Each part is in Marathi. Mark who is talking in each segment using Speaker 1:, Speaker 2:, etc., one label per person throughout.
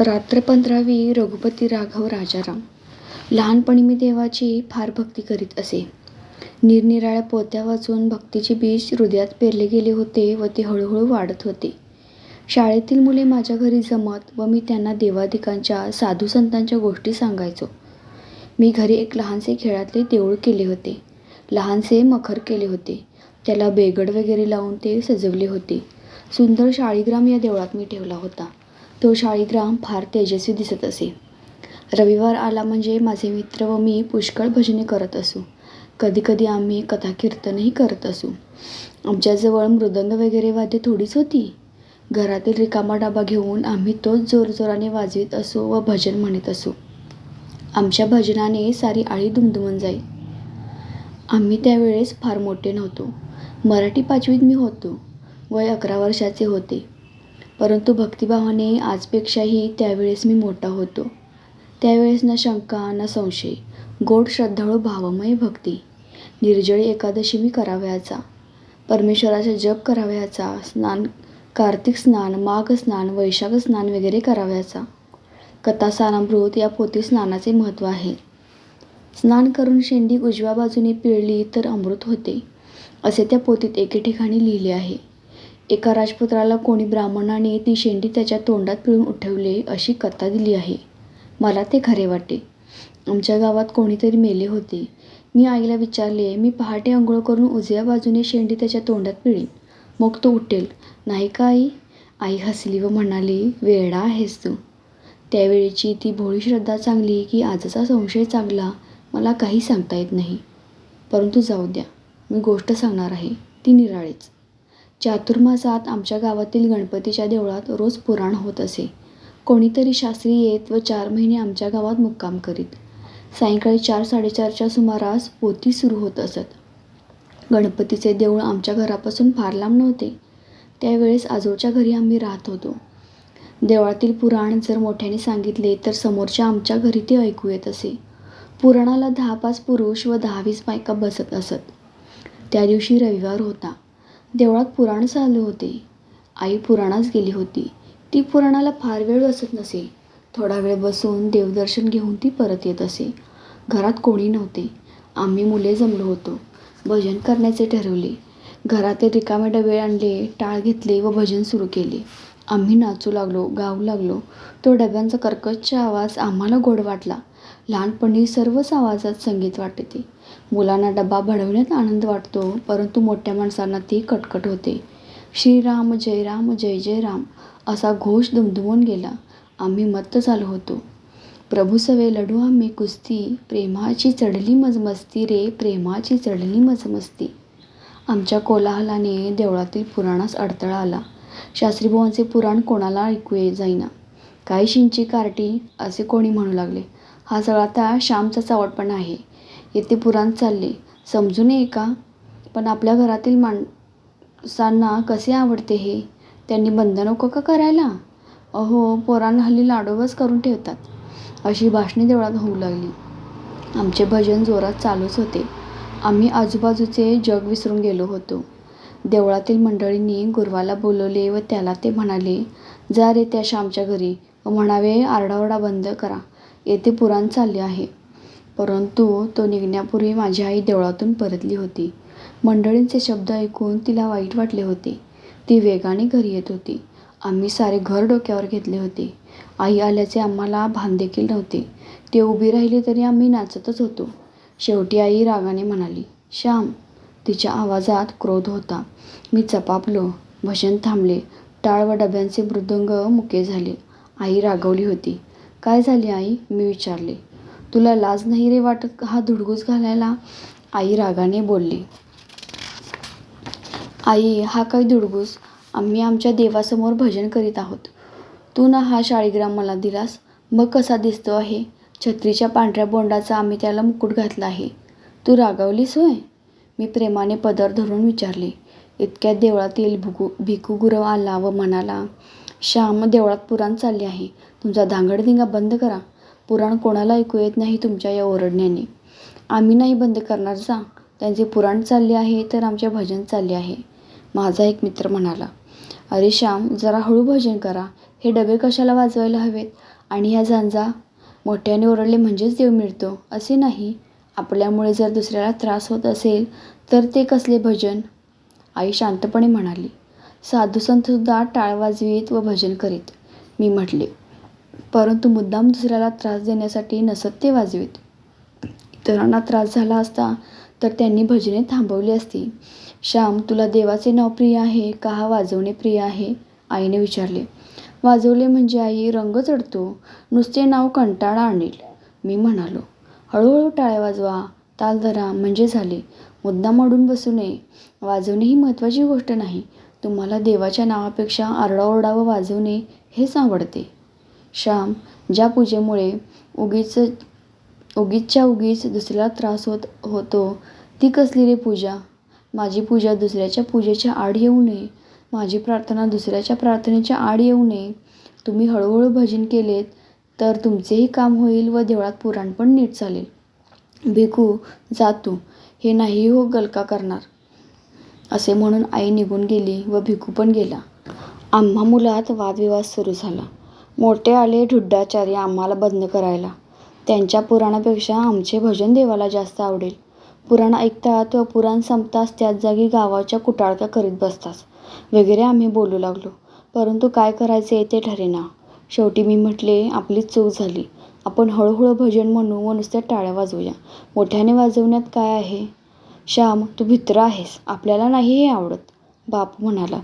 Speaker 1: रात्र पंधरावी रघुपती राघव राजाराम. लहानपणी मी देवाची फार भक्ती करीत असे. निरनिराळ्या पोत्या वाचून भक्तीचे बीज हृदयात पेरले गेले होते व ते हळूहळू वाढत होते. शाळेतील मुले माझ्या घरी जमत व मी त्यांना देवादिकांच्या साधू संतांच्या गोष्टी सांगायचो. मी घरी एक लहानसे खेळातले देऊळ केले होते. लहानसे मखर केले होते. त्याला बेगड वगैरे लावून ते सजवले होते. सुंदर शाळीग्राम या देवळात मी ठेवला होता. तो शाळीग्राम फार तेजस्वी दिसत असे. रविवार आला म्हणजे माझे मित्र व मी पुष्कळ भजने करत असू. कधीकधी आम्ही कथा कीर्तनही करत असू. आमच्याजवळ मृदंग वगैरे वाद्य थोडीच होती. घरातील रिकामा डबा घेऊन आम्ही तोच जोरजोराने वाजवीत असू व भजन म्हणत असू. आमच्या भजनाने सारी आळी दुमदुमून जाई. आम्ही त्यावेळेस फार मोठे नव्हतो. मराठी पाचवीत मी होतो. वय अकरा वर्षाचे होते. परंतु भक्तिभावाने आजपेक्षाही त्यावेळेस मी मोठा होतो. त्यावेळेस ना शंका ना संशय गोड श्रद्धाळू भावमय भक्ती निर्जळी एकादशी मी करावयाचा परमेश्वराचा जप करावयाचा स्नान कार्तिक स्नान माघ स्नान वैशाख स्नान वगैरे करावयाचा. कथा सारामृत या पोती स्नानाचे महत्त्व आहे. स्नान करून शेंडी उजव्या बाजूने पिळली तर अमृत होते असे त्या पोतीत एके ठिकाणी लिहिले आहे. एका राजपुत्राला कोणी ब्राह्मणाने ती शेंडी त्याच्या तोंडात पिळून उठवले अशी कथा दिली आहे. मला ते खरे वाटे. आमच्या गावात कोणीतरी मेले होते. मी आईला विचारले मी पहाटे आंघोळ करून उजव्या बाजूने शेंडी त्याच्या तोंडात पिळीन. मग तो उठेल. नाही का आई? आई हसली व म्हणाली वेडा आहेस तू. त्यावेळीची ती भोळी श्रद्धा चांगली की आजचा संशय चांगला मला काही सांगता येत नाही. परंतु जाऊ द्या. मी गोष्ट सांगणार आहे. ती निराळीच. चातुर्मासात आमच्या गावातील गणपतीच्या देवळात रोज पुराण होत असे. कोणीतरी शास्त्री येत व चार महिने आमच्या गावात मुक्काम करीत. सायंकाळी चार साडेचारच्या सुमारास पोथी सुरू होत असत. गणपतीचे देऊळ आमच्या घरापासून फार लांब नव्हते. त्यावेळेस आजोळच्या घरी आम्ही राहत होतो. देवळातील पुराण जर मोठ्याने सांगितले तर समोरच्या आमच्या घरी ते ऐकू येत असे. पुराणाला दहा पाच पुरुष व दहा वीस बायका बसत असत. त्या दिवशी रविवार होता. देवळात पुराण चालू होते. आई पुराणास गेली होती. ती पुराणाला फार वेळ बसत नसे. थोडा वेळ बसून देवदर्शन घेऊन ती परत येत असे. घरात कोणी नव्हते. आम्ही मुले जमलो होतो. भजन करण्याचे ठरवले. घरातील रिकामे डबे आणले टाळ घेतले व भजन सुरू केले. आम्ही नाचू लागलो गाऊ लागलो. तो डब्यांचा कर्कश आवाज आम्हाला गोड वाटला. लहानपणी सर्वच आवाजात संगीत वाटते. मुलांना डबा भडवण्यात आनंद वाटतो परंतु मोठ्या माणसांना ती कटकट होते. श्रीराम जय राम जय जय राम असा घोष दुमदुमून गेला. आम्ही मत्त झालो होतो. प्रभू सवे लढू आम्ही कुस्ती प्रेमाची चढली मजमस्ती रे प्रेमाची चढली मजमस्ती. आमच्या कोलाहलाने देवळातील पुराणास अडथळा आला. शास्त्रीबुवांचे पुराण कोणाला ऐकू ये जाईना. काय शिंची कार्टी असे कोणी म्हणू लागले हा सगळा त्या श्यामचा चावटपणा आहे. येथे पुराण चालले. समजू नये का? पण आपल्या घरातील माणसांना कसे आवडते हे? त्यांनी बंद नको का करायला? अहो पोरांना हल्ली लाडोबच करून ठेवतात. अशी भाषणे देवळात होऊ लागली. आमचे भजन जोरात चालूच होते. आम्ही आजूबाजूचे जग विसरून गेलो होतो. देवळातील मंडळींनी गुरवाला बोलवले व त्याला ते म्हणाले जा रे त्या श्यामच्या घरी व म्हणावे आरडाओरडा बंद करा. येथे पुराण चालले आहे परंतु तो निघण्यापूर्वी माझी आई देवळातून परतली होती. मंडळींचे शब्द ऐकून तिला वाईट वाटले होते. ती वेगाने घरी येत होती. आम्ही सारे घर डोक्यावर घेतले होते. आई आल्याचे आम्हाला भान देखील नव्हते. ते उभी राहिली तरी आम्ही नाचतच होतो. शेवटी आई रागाने म्हणाली श्याम तिच्या आवाजात क्रोध होता. मी चपापलो भजन थांबले टाळ व डब्यांचे मृदंग मुके झाले. आई रागवली होती. काय झाले आई? मी विचारले. तुला लाज नाही रे वाटत हा धुडगूस घालायला? आई रागाने बोलली. आई हा काय धुडगूस? आम्ही आमच्या देवासमोर भजन करीत आहोत. तू ना हा शाळीग्राम मला दिलास. मग कसा दिसतो आहे? छत्रीच्या पांढऱ्या बोंडाचा आम्ही त्याला मुकुट घातला आहे. तू रागावलीस होय? मी प्रेमाने पदर धरून विचारले. इतक्यात देवळातील भुकू भिकू गुरव आला व म्हणाला श्याम देवळात पुराण चालले आहे. तुमचा धांगडधिंगा बंद करा. पुराण कोणाला ऐकू येत नाही तुमच्या या ओरडण्याने. आम्ही नाही बंद करणार जा त्यांचे पुराण चालले आहे तर आमचे भजन चालले आहे. माझा एक मित्र म्हणाला अरे श्याम जरा हळू भजन करा. हे डबे कशाला वाजवायला हवेत? आणि ह्या झांजा मोठ्याने ओरडले म्हणजेच देव मिळतो असे नाही. आपल्यामुळे जर दुसऱ्याला त्रास होत असेल तर ते कसले भजन? आई शांतपणे म्हणाली साधू संतसुद्धा टाळ वाजवीत व भजन करीत. मी म्हटले परंतु मुद्दाम दुसऱ्याला त्रास देण्यासाठी नसत ते वाजवीत. इतरांना त्रास झाला असता तर त्यांनी भजने थांबवली असती. श्याम तुला देवाचे नाव प्रिय आहे का हा वाजवणे प्रिय आहे? आईने विचारले. वाजवले म्हणजे आई रंग चढतो नुसते नाव कंटाळा आणेल. मी म्हणालो हळूहळू टाळ्या वाजवा ताल धरा म्हणजे झाले. मुद्दाम अडून बसू नये. वाजवणे ही महत्त्वाची गोष्ट नाही. तुम्हाला देवाच्या नावापेक्षा आरडाओरडा व वाजवणे हेच आवडते श्याम ज्या पूजेमुळे उगीच उगीचच्या उगीच दुसऱ्याला त्रास होत होतो ती कसली रे पूजा? माझी पूजा दुसऱ्याच्या पूजेच्या आड येऊ नये. माझी प्रार्थना दुसऱ्याच्या प्रार्थनेच्या आड येऊ नये. तुम्ही हळूहळू भजन केलेत तर तुमचेही काम होईल व देवळात पुराण पण नीट चालेल. भिकू जा तू. हे नाही हो गलका करणार. असे म्हणून आई निघून गेली व भिकू पण गेला. आम्हा मुलात वादविवाद सुरू झाला. मोठे आले ढुड्डाचार्य आम्हाला बंद करायला. त्यांच्या पुराणापेक्षा आमचे भजन देवाला जास्त आवडेल. पुराण ऐकतात व पुराण संपताच त्याच जागी गावाच्या कुटाळक्या करीत बसतात. वगैरे आम्ही बोलू लागलो. परंतु काय करायचे ते ठरेना. शेवटी मी म्हटले आपली चूक झाली. आपण हळूहळू भजन म्हणू व नुसत्या टाळ्या वाजवूया. मोठ्याने वाजवण्यात काय आहे? श्याम तू भित्र आहेस. आपल्याला नाही हे आवडत. बाप म्हणाला.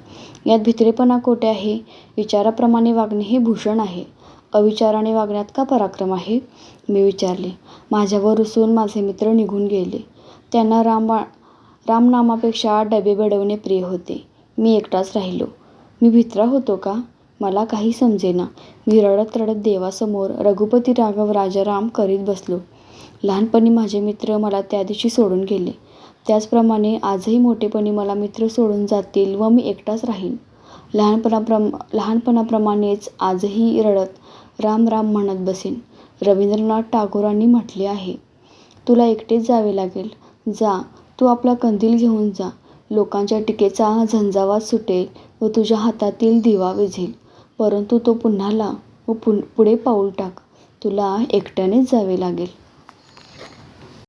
Speaker 1: यात भित्रेपणा कोठे आहे. विचाराप्रमाणे वागणे हे भूषण आहे. अविचाराने वागण्यात का पराक्रम आहे? मी विचारले. माझ्यावर रुसून माझे मित्र निघून गेले. त्यांना रामा रामनामापेक्षा डबे बडवणे प्रिय होते. मी एकटाच राहिलो. मी भित्रा होतो का? मला काही समजेना. मी रडत रडत देवासमोर रघुपती राघव राजाराम करीत बसलो. लहानपणी माझे मित्र मला त्या दिवशी सोडून गेले. त्याचप्रमाणे आजही मोठेपणी मला मित्र सोडून जातील व मी एकटाच राहीन. लहानपणाप्रम लहानपणाप्रमाणेच आजही रडत राम राम म्हणत बसेन. रवींद्रनाथ टागोरांनी म्हटले आहे तुला एकटेच जावे लागेल. जा. तू आपला कंदील घेऊन जा. लोकांच्या टीकेचा झंझावात सुटेल व तुझ्या हातातील दिवा विझेल. परंतु तो पुन्हा ला व पुन पुढे पाऊल टाक. तुला एकट्यानेच जावे लागेल.